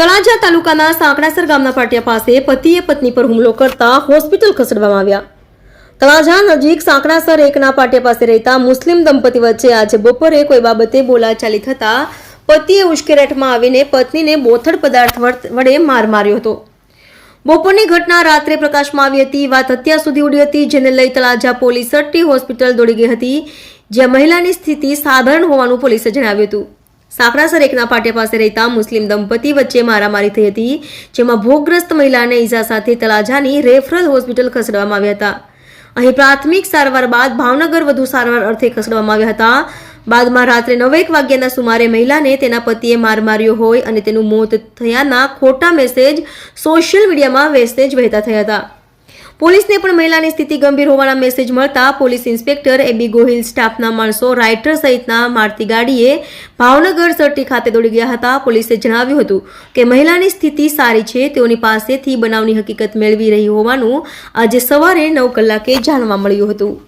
તળાજા તાલુકાના સાંકડાસર ગામના પાટિયા પાસે પતિએ પત્ની પર હુમલો કરતા હોસ્પિટલ ખસેડવામાં આવ્યા. તળાજા નજીક સાંકડાસર એકના પાટિયા પાસે રહેતા મુસ્લિમ દંપતી વચ્ચે આજે બપોરે કોઈ બાબતે બોલાચાલી થતા પતિએ ઉશ્કેરાટમાં આવીને પત્નીને બોથડ પદાર્થ વડ- માર માર્યો હતો. બપોરની ઘટના રાત્રે પ્રકાશમાં આવી હતી. વાત અત્યાર સુધી ઉડી હતી, જેને લઈ તળાજા પોલીસ સટ્ટી હોસ્પિટલ દોડી ગઈ હતી, જ્યાં મહિલાની સ્થિતિ સાધારણ હોવાનું પોલીસે જણાવ્યું હતું. સાંકડાસર એકના પાટિયા પાસે રહેતા મુસ્લિમ દંપતી વચ્ચે મારામારી થઈ હતી, જેમાં ભોગગ્રસ્ત મહિલાને ઈજા સાથે તળાજાની રેફરલ હોસ્પિટલ ખસેડવામાં આવ્યા હતા. અહીં પ્રાથમિક સારવાર બાદ ભાવનગર વધુ સારવાર અર્થે ખસેડવામાં આવ્યા હતા. બાદમાં રાત્રે નવેક વાગ્યાના સુમારે મહિલાને તેના પતિએ માર માર્યો હોય અને તેનું મોત થયાના ખોટા મેસેજ સોશિયલ મીડિયામાં વેસેજ વહેતા થયા હતા. પોલીસને પણ મહિલાની સ્થિતિ ગંભીર હોવાના મેસેજ મળતા પોલીસ ઇન્સ્પેક્ટર એબી ગોહિલ સ્ટાફના માણસો રાઇટર સહિતના મારતી ગાડીએ ભાવનગર સર્ટી ખાતે દોડી ગયા હતા. પોલીસે જણાવ્યું હતું કે મહિલાની સ્થિતિ સારી છે, તેઓની પાસેથી બનાવની હકીકત મેળવી રહી હોવાનું આજે સવારે નવ કલાકે જાણવા મળ્યું હતું.